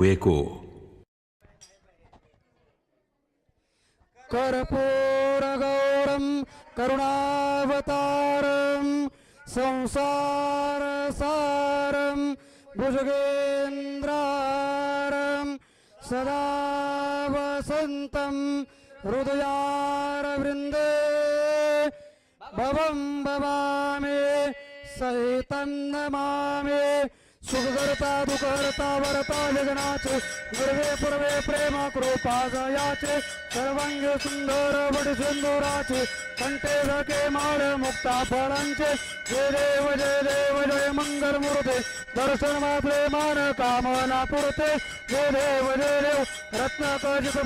वेको. कर्पूरगौरं करुणावतारं संसारसारं भुजगेन्द्रारं सदा वसन्तं हृदयारवृन्दे भवं भवामि सहितं नमामि। सुखकर्ता दुःखहर्ता वरता जगनाचे गुरवे पूर्वे प्रेम कृपा जयाचे सर्वांग सुंदर वट सिंदुराचे कंटे धके माळ मुक्ता फळांचे जय देव जय देव जय मंगल मूर्ते दर्शन मात्रे मान कामना पुरते जय देव जय देव रत्न कजित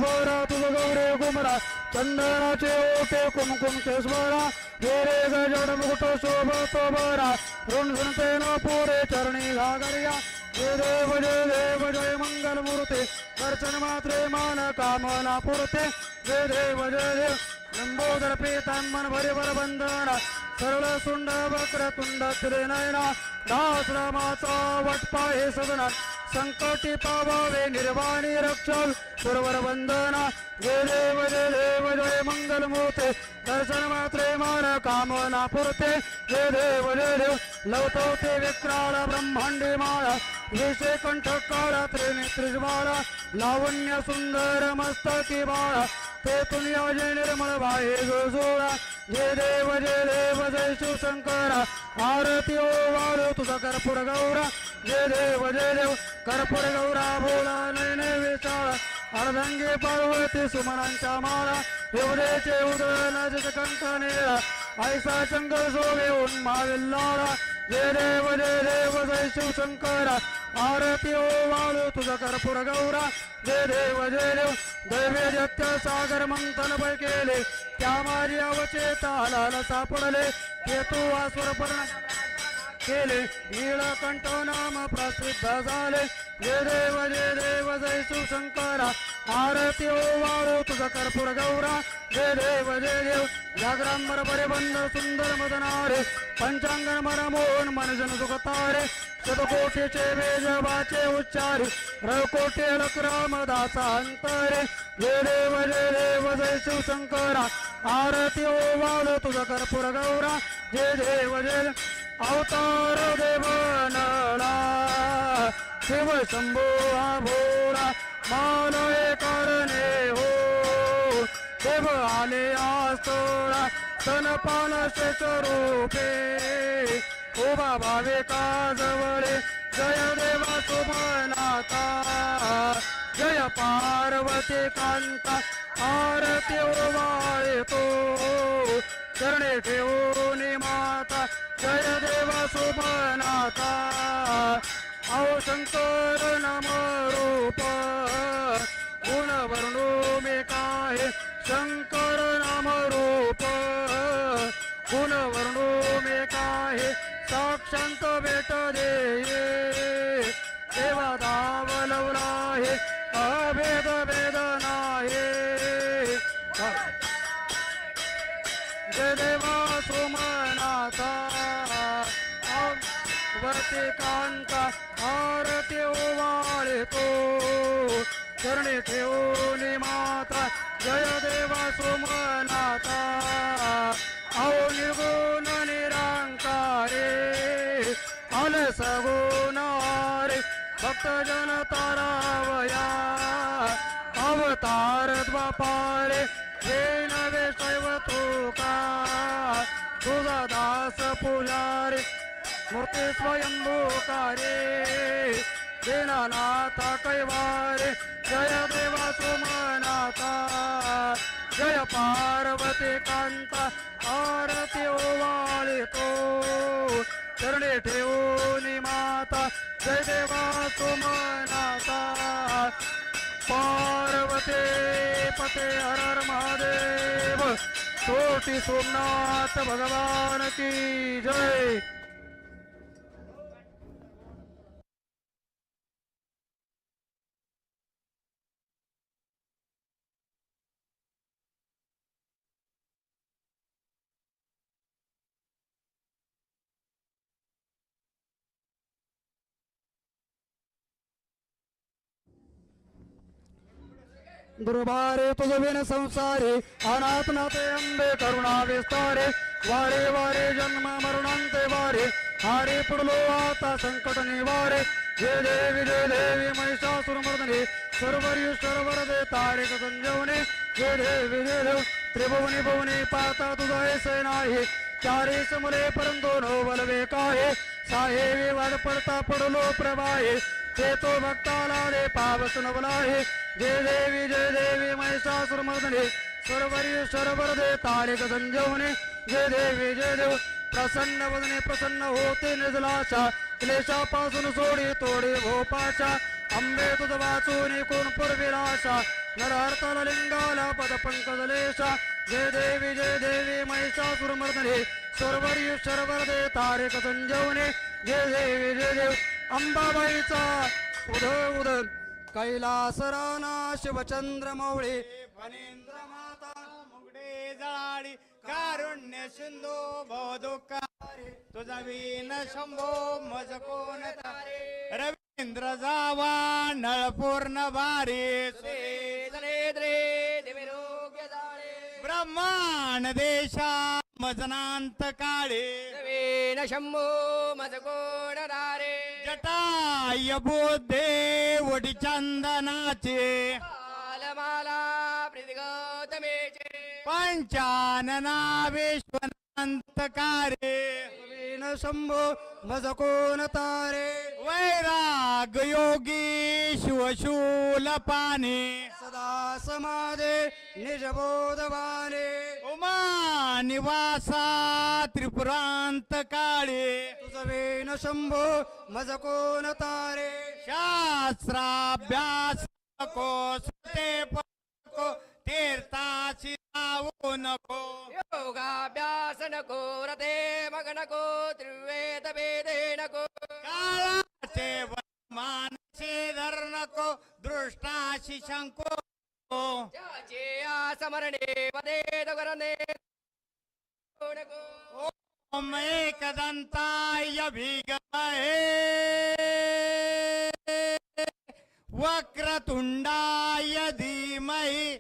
तुझ गौरे गुमरा चंदनाचे ओटे कुमकुम केसवरा जय गजड मुकुट शोभतो बरा. ऋण न पुरे चरणी घागरिया. जय देव जय देव जय मंगल मूर्ते. दर्शन मात्रे मान कामना पुरते. जय देव जय देव. लंबोदर पीतांबन भरिवर बंधना सरळ सुंड वक्र तुंड त्रिनयना. दास रामाचा वटपाहे सदना. संकटी पावावे निर्वाणी रक्षण. पुरवर वंदना जय देव जय देव जय मंगलमूर्ते. दर्शन मात्रे मान कामना पुरते. जय देव जय. देव लवतवते विक्राळ ब्रह्मांडी माळा. विषय कंठ काळा त्रिनेत्रिजमाळा लावण्य सुंदर मस्तकी बाळा. ते तुनिया जय निर्मळ भाई जोडा जय देव जय देव जय शिवशंकरा आरती ओ वाळू तुझा कर्पूर गौरा. जय देव जय देव कर्पूर गौरा बोला नयने विचारा अर्धांगी पार्वती सुमनांच्या माळा. एवढेचे उदयन जस कंठ निळा. ऐसा चंगल सोवे उन्माविल्लाळा जय देव जय देव जय शिवशंकरा आरती ओ वाळू तुझा कर्पूर गौरा. जय देव जय देव दैवेदत्त सागर मंथन बळ केले. त्या मारी अवचेता लाल सापडले. केतू तू केले. नीळकंठ नाम प्रसिद्ध झाले. जय देव जय देव जय सुशंकरा. आरती ओ वाळू तुझा कर्पूर गौरा. जय देव जय देव. जागरांबर परिबंध सुंदर मदनारे. पंचांगण मन मोहन मनजन सुखतारे. शतकोटीचे वेजवाचे उच्चारी रकोटे रामदासा अंतरे. जय देव जय देव जय शिवशंकरा आरती ओ वाळू तुझा कर्पूर गौरा. जय देव जय अवतार देव नळा शिव शंभो हा भोळा मालय करणे हो. देव आले आस्तोळा तनपाल स्वरूपे उभा भावे जवळे जय देवा सुमनाता जय पार्वती कांता. आरती ओवाळे तो चरणे ठेवून माता. जय देवा सुमनाता औ शंकर नम रूप गुण वर्णो मे काय शंकर नाम रूप गुण वर्णो भेट दे. देवा दावलवला हे अभेद भेद नाही. जय देवा सुमनाथा. वरती कांता आरती ओवाळतो. चरणी ठेवली माता. जय देवा सुमनाथा. औ निर्गुण जन तारावया अवतार द्वापारे हे नवे शैव तुका। तुझा दास पुजारी मूर्ती स्वयंभूकारे। दीनानाथ कैवारे जय देवा सुमनाथा। जय पार्वती कांता आरती ओवाळी तो चरणे ठेवून माता जय देवा सुमनाथा पार्वती पते हर हर महादेव छोटी सोमनाथ भगवान की जय। दुर्भारे तुझ संसारे अनात्मते अंबे करुणा विस्तारे वारे वारे जन्म मरणांते वारे हारे पडलो आता संकट निवारे. जय देवी जय देवी महिषासुरमर्दने सर्वरीश्वर वरदे तारिक संजवने जय देवी जय देव त्रिभुवनी भुवनी पाता तुझा ऐसे नाही. चारे समले परंतु नो बलवे काहे साहेबी वाद पडता पडलो प्रवाहे. ते तो भक्ताला दे पावसन बलाहे जय देवी जय देवी महिषासुरमर्दने सर्वरीश्वर दे तारिक संजवने जय देवी जय देव. प्रसन्न वदने प्रसन्न होते निर्जलाशा. क्लेशापासून सोडी तोडी भोपाचा अंबे तुझ वाचून कोण पुरविलाशा. नरहर्तल लिंगाला पद पंकजलेशा जय देवी जय देवी महिषासुरमर्दने सर्वरी शर्वरदे तारिक संजवने जय देवी जय देव. अंबाबाईचा उद उद कैलास राणा शिवचंद्र मौळे फणींद्र माता मुगडे जाळी कारुण्य सिंधू भवदुःखारे तुझा वीन शंभो मज कोण तारे. रवींद्र जावा नळ पूर्ण भारी ब्रह्मांड देशा मजनांत काळे न शंभो मज कोण दारे जटाय बुद्धे वडी चंदनाचे कालमाला प्रीतिगौतमेचे। पंचानना विश्वनांत कारे शंभो भज कोण तारे? वैराग योगी शिवशूल पाने। सदा समाधे निजबोधवाने उमा निवासा त्रिपुरांत काळे। तुझवेन शंभो मज कोण तारे? शास्त्राभ्यास को सते पको तीर्थाची जाऊ नको योगाभ्यास नको रते मग नको त्रिवेद वेदे नको. काळाचे मानसे धर नको दृष्टाशी शंको. ज्याचे आसमरणे पदे करणे नको. ओम एकदंताय भीगमहे वक्रतुंडाय धीमहि.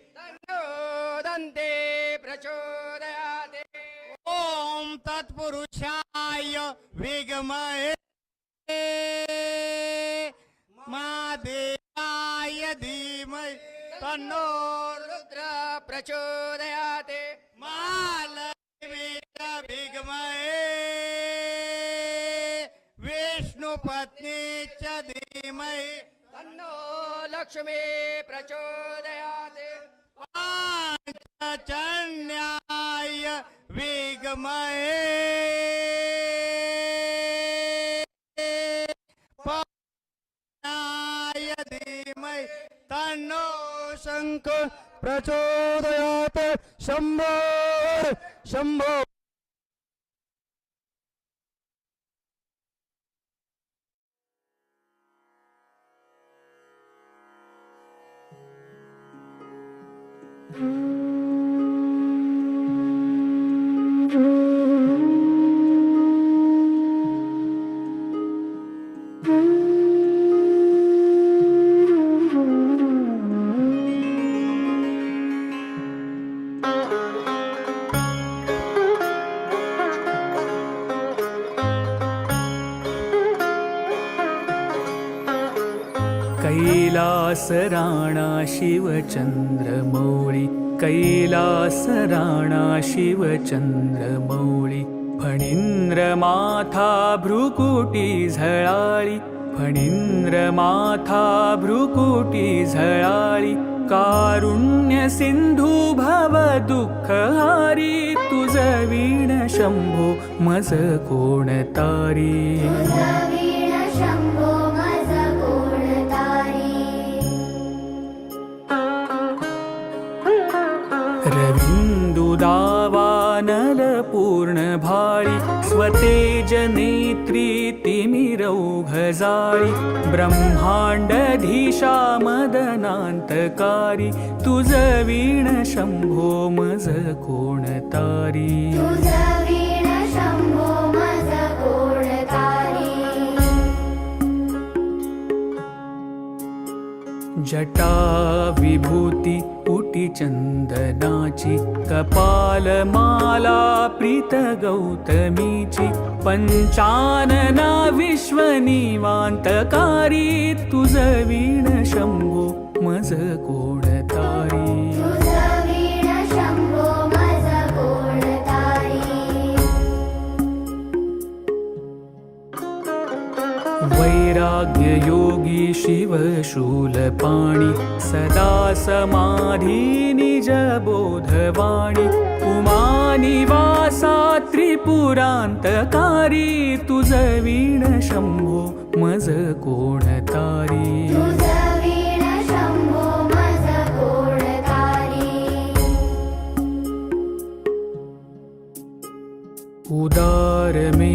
तत्पुरुषाय विगमहे महादेवाय धीमहि तन्नो रुद्र प्रचोदयाते। महालक्ष्मीच विष्णुपत्नी विष्णुपत्नीच धीमहि तन्नो लक्ष्मी प्रचोदयाते। पाञ्चन्याय विगमहे पाय धीमहि तन्नो शंख प्रचोदयात शंभो शंभो शिवचंद्र मौळी कैलास राणा शिवचंद्रमौळी फणींद्र माथा भ्रुकुटी झळाळी फणींद्र माथा भ्रुकुटी झळाळी कारुण्य सिंधू भव दुःखहारी तुझ वीण शंभो मज कोण रविन्दुदावानल पूर्णभाळि स्वतेज नेत्री तिमिरौघजाळि ब्रह्माण्डधीशा मदनान्तकारी तुझ वीण शम्भो मज कोणतारी तुझ वीण शंभो मज कोणतारी जटा विभूती पुटी चंदनाची कपालमाला प्रीत गौतमीची पंचानना विश्वनिवांतकारी तुझ वीण शंभो मज कोण वैराग्ययोगी शिवशूलपाणि सदा समाधि निजबोधवाणि पुमानिवासा त्रिपुरान्तकारी तु जीण शम्भो मज कोणतारी। उदारमे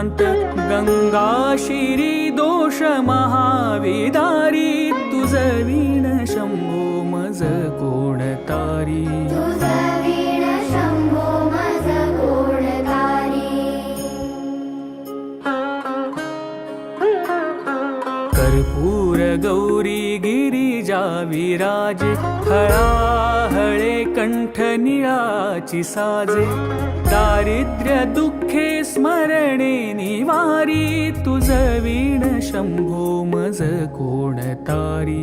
गङ्गा श्रिरी कर्पूर गौरी गिरिजा विराजे हळाहळे कंठ निळाची साजे. दारिद्र्य दुःखे स्मरणे निवारी तुझ वीण शंभो मज कोण तारी.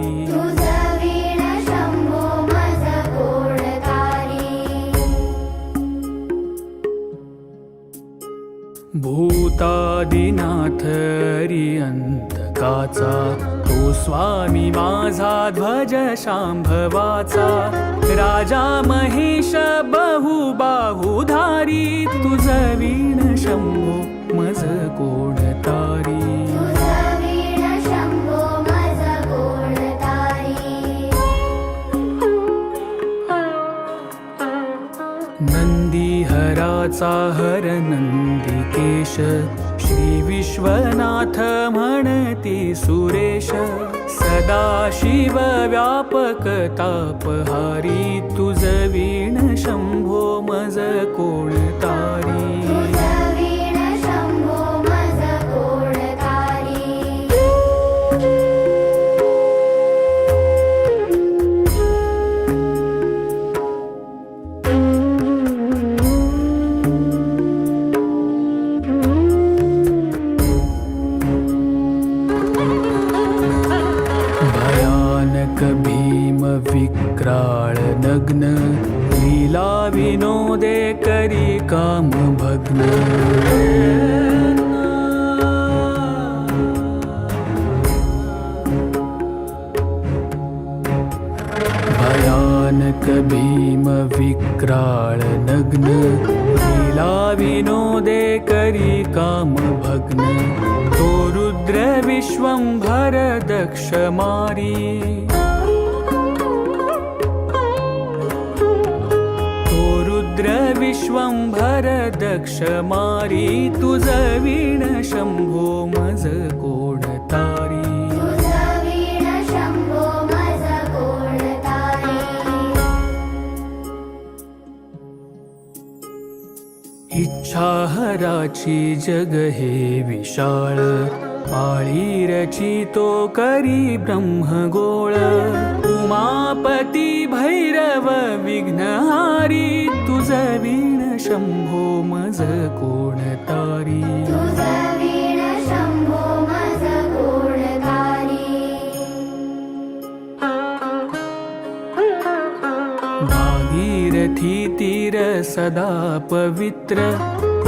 भूतादिनाथ अंतकाचा तो हो स्वामी माझा ध्वज शांभवाचा। राजा महेश बहुबाहुधारी तुझ वीण शंभो मज कोण हर नंदिकेश श्री विश्वनाथ म्हणती सुरेश सदा शिव व्यापक तापहारी तुझ वीण शंभो मज कोण इच्छाहराची जग हे विशाळ. पाळी रचितो करी ब्रह्मगोळ. उमापती भैरव विघ्नहारी. तुझ वीण शंभो मज कोण तारी. भागीरथी तीर सदा पवित्र.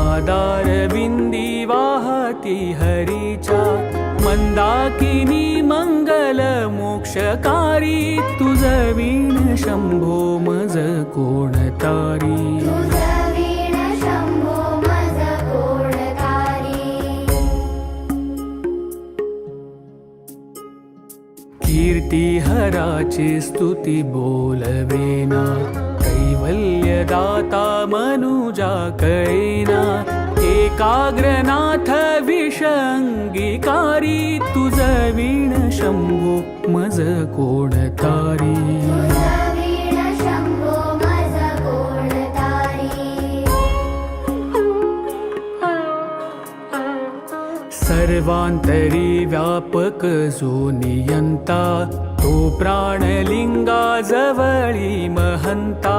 आदार विंदी वाहती हरीच्या मंदाकिनी मंगल मोक्षकारी तुझ वीण शंभो मज कोण तारी? तुझ वीण शंभो मज कोणतारी कीर्ती हराची स्तुती बोलवेना दाता मनुजा कळेना एकाग्रनाथ विषङ्गिकारी तुझ वीण शंभो मज कोण तारी। कोणतारी सर्वांतरी व्यापक जो नियंता तो प्राणलिंगा जवळी महंता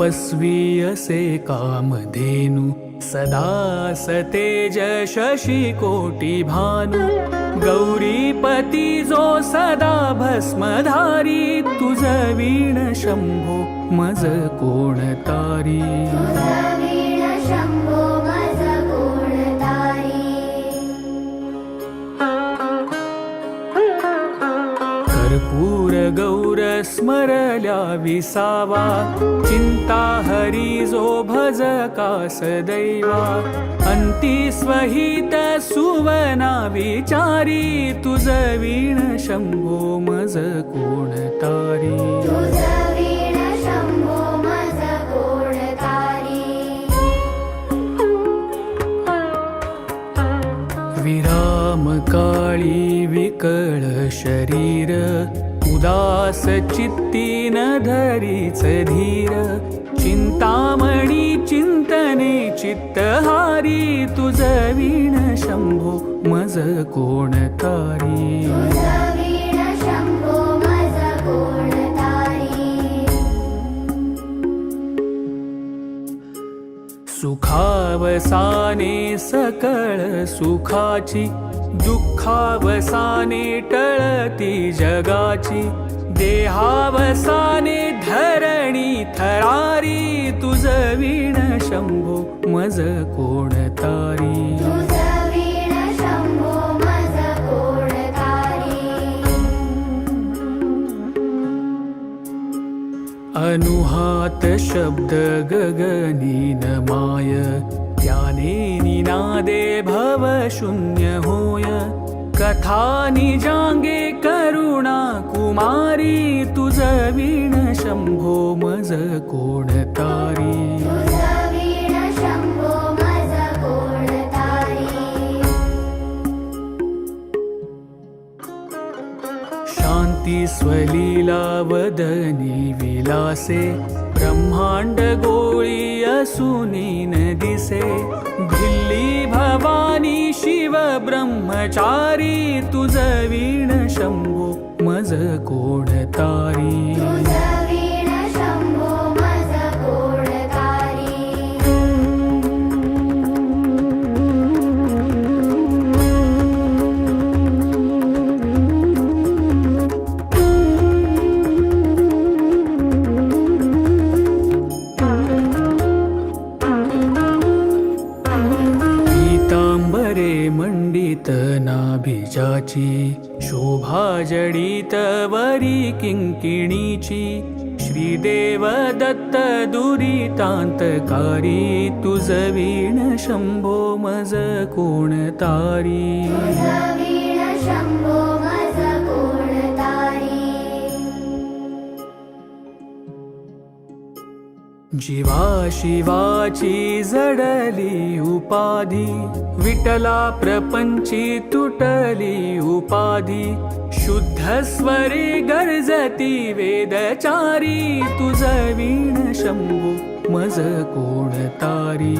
तपस्वी असे कामधेनु सदा सतेज शशी कोटी भानु। गौरीपती जो सदा भस्मधारी तुझ वीण शंभो मज कोण गौर स्मरल्या विसावा चिंता हरी जो भज सदैवा अंती स्वहित सुवना विचारी तुझ वीण शंभो मज कोण तारी तुझ वीण शंभो मज कोणतारी विराम काळी विकळ शरीर उदास चित्ती न धरीच धीर चिंतामणी चिंतने चित्तहारी तुझ वीण शंभो मज कोण तारी? सुखावसाने सकळ सुखाची दुःखावसाने टळती जगाची देहावसाने धरणी थरारी तुझ वीण शंभो मज कोण तारी? अनुहात शब्द गगनी न माय निनादे भव शून्य होय। कथा निजांगे करुणा कुमारी तुझ वीण शंभो मज कोण तारी। तुझ वीण शंभो मज कोणतारी शांती स्वलीला वदनी विलासे ब्रह्मांड गोळी असुनी न दिसे। भिल्ली भवानी शिव ब्रह्मचारी तुझ वीण शंभू मज कोण भाजडीत वरी किंकिणीची श्रीदेव दत्त दुरितांतकारी तुझ वीण शंभो मज कोण तारी? शंभो जीवा शिवाची जडली उपाधी विटला प्रपंची तुटली उपाधी. शुद्ध स्वरी गर्जती वेदचारी तुझ वीण शंभू मज कोण तारी?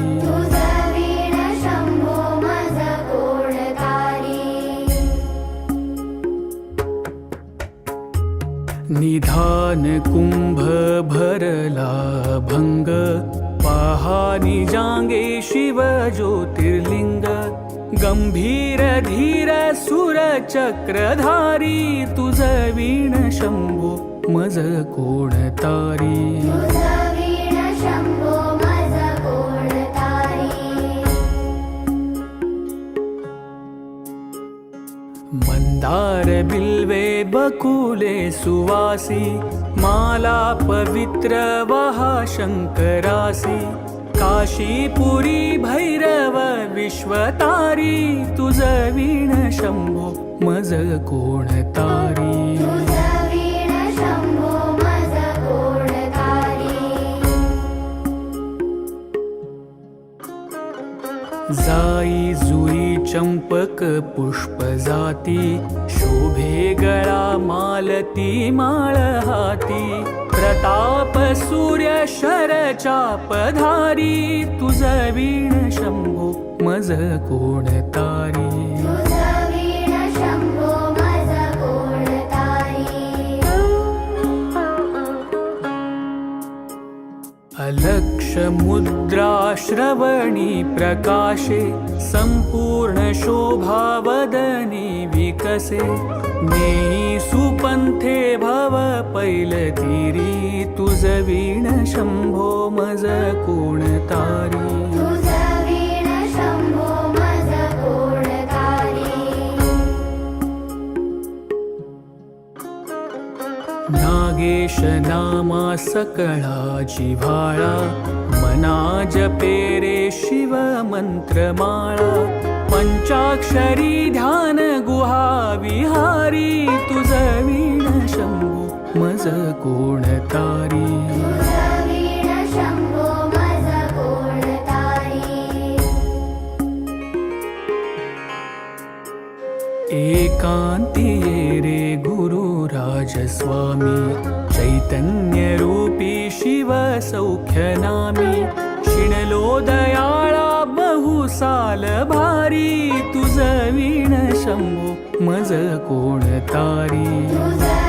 निधान कुंभ भरला भंग पहानी जांगे शिव ज्योतिर्लिंग गंभीर धीर सुर चक्रधारी तुझ वीण शंभू मज कोण तारी? मंदार बिल्वे बकुले सुवासी माला पवित्र वहा शंकरासी काशीपुरी भैरव विश्वतारी तुझ वीण शंभो मज कोण तारी? तुझ वीण शंभो मज कोण तारी? जाई जुई चंपक पुष्प जाती शोभे गळा मालती माळ हाती. प्रताप सूर्य शर चापधारी तुझ वीण शंभो मज कोण तारी. तुझ वीण शंभो मज कोण तारी. अलक्ष मुद्रा श्रवणी प्रकाशे संपूर्ण शोभा वदनी विकसे. नेई सुपंथे भव पैलतीरी तुझ वीण शंभो मज कोण तारी. तुझ वीण शंभो मज कोण तारी. नागेश नामा सकळा जिव्हाळा. मना जपे रे शिव मंत्रमाळा पंचाक्षरी ध्यान गुहा विहारी तुझ वीण शंभू मज कोण तारी? एकांती ये रे गुरु चैतन्यरूपी शिव सौख्यनामी दयाळा बहु भारी तुझ वीण शंभू मज कोण तारी?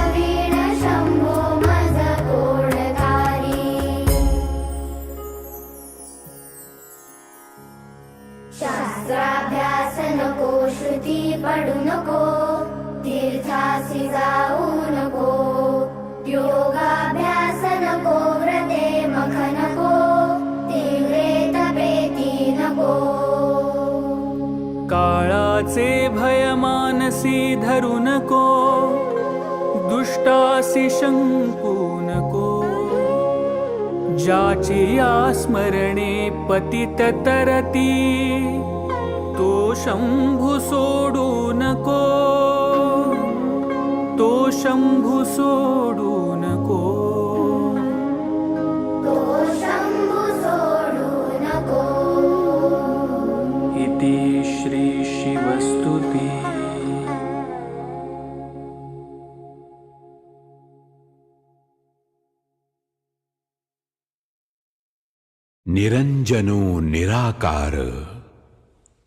से भयमानसि धरुनको दुष्टासि शङ्कूनको जाचिया स्मरणे पतिततरति तो शम्भुसोडूनको तो तोषम्भुसोडूनको इति शिवस्तुती निरंजनो निराकार,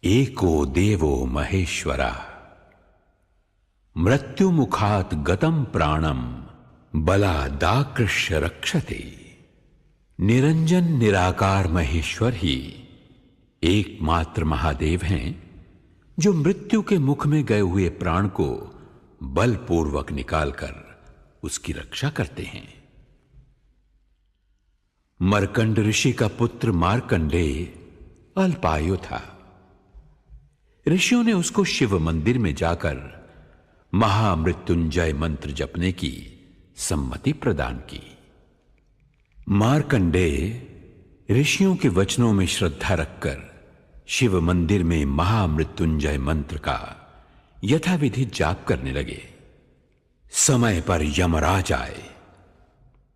एको देवो महेश्वरा। मृत्युमुखात गतम प्राणम बलादाकृष्य रक्षते। निरंजन निराकार महेश्वर ही, एकमात्र महादेव हैं। जो मृत्यु के मुख में गए हुए प्राण को बलपूर्वक निकालकर उसकी रक्षा करते हैं। मरकंड ऋषि का पुत्र मार्कंडेय अल्पायु था। ऋषियों ने उसको शिव मंदिर में जाकर महामृत्युंजय मंत्र जपने की सम्मति प्रदान की। मारकंडे ऋषियों के वचनों में श्रद्धा रखकर शिव मंदिर में महामृत्युंजय मंत्र का यथाविधि जाप करने लगे। समय पर यमराज आए।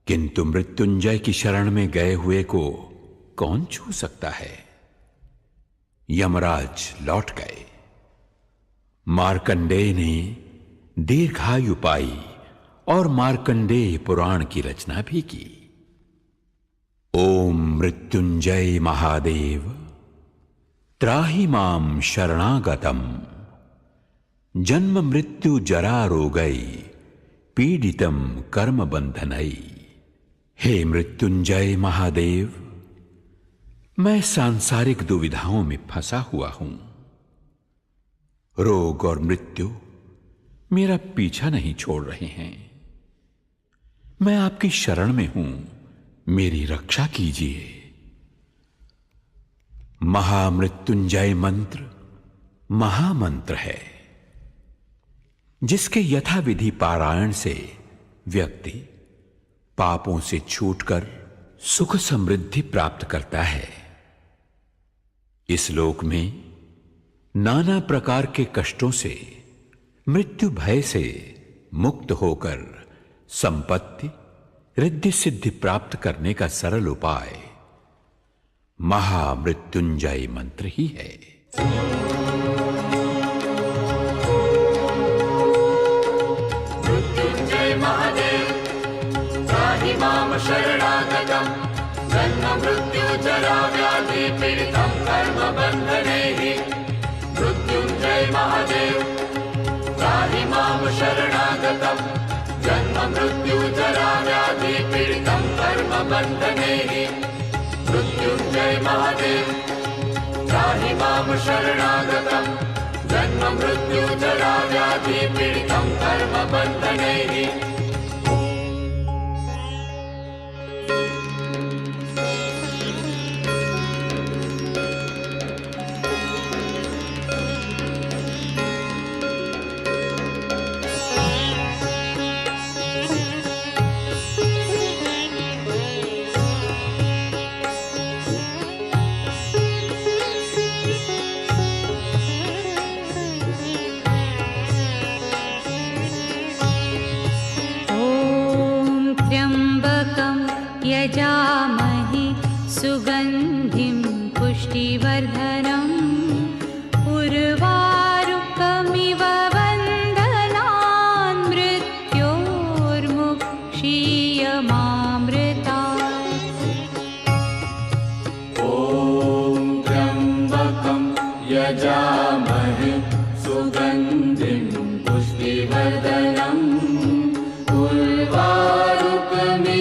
किंतु मृत्युंजय की शरण में गए हुए को कौन छू सकता है? यमराज लौट गए। मार्कंडेय ने दीर्घायु पाई और मार्कंडेय पुराण की रचना भी की। ओम मृत्युंजय महादेव। त्राहि माम शरणागतम। जन्म मृत्यु जरा रोगई पीडितम कर्म बंधनई हे मृत्युंजय महादेव, मैं सांसारिक दुविधाओं में फंसा हुआ हूँ। रोग और मृत्यु मेरा पीछा नहीं छोड़ रहे हैं। मैं आपकी शरण में हूँ, मेरी रक्षा कीजिए। महामृत्युंजय मंत्र महामंत्र है, जिसके यथाविधि पारायण से व्यक्ति पापों से छूटकर सुख समृद्धि प्राप्त करता है। इस लोक में नाना प्रकार के कष्टों से, मृत्यु भय से मुक्त होकर संपत्ति, रिद्धि सिद्धि प्राप्त करने का सरल उपाय महामृत्युंजय मंत्र ही है। मृत्युञ्जय महादेव त्राहि मां शरणागतम्। जन्म मृत्युजरा व्याधि पीडितं कर्मबन्धनैः मृत्युञ्जय महादेव त्राहि मां शरणागतम्। जन्म मृत्युजरा व्याधि पीडितं कर्मबन्धनैः जय महादेव। जाहि मां शरणागतं जन्म मृत्युजरा व्याधि पीडितं कर्मबन्धनैः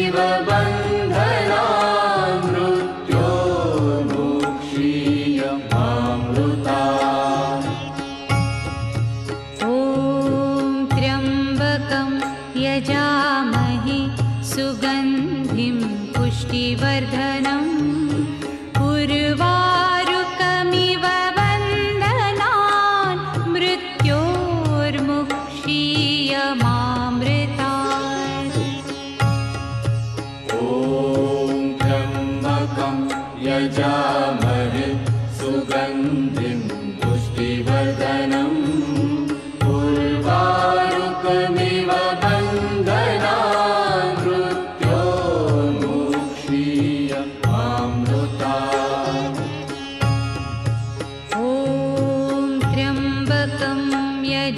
शिवबन्ध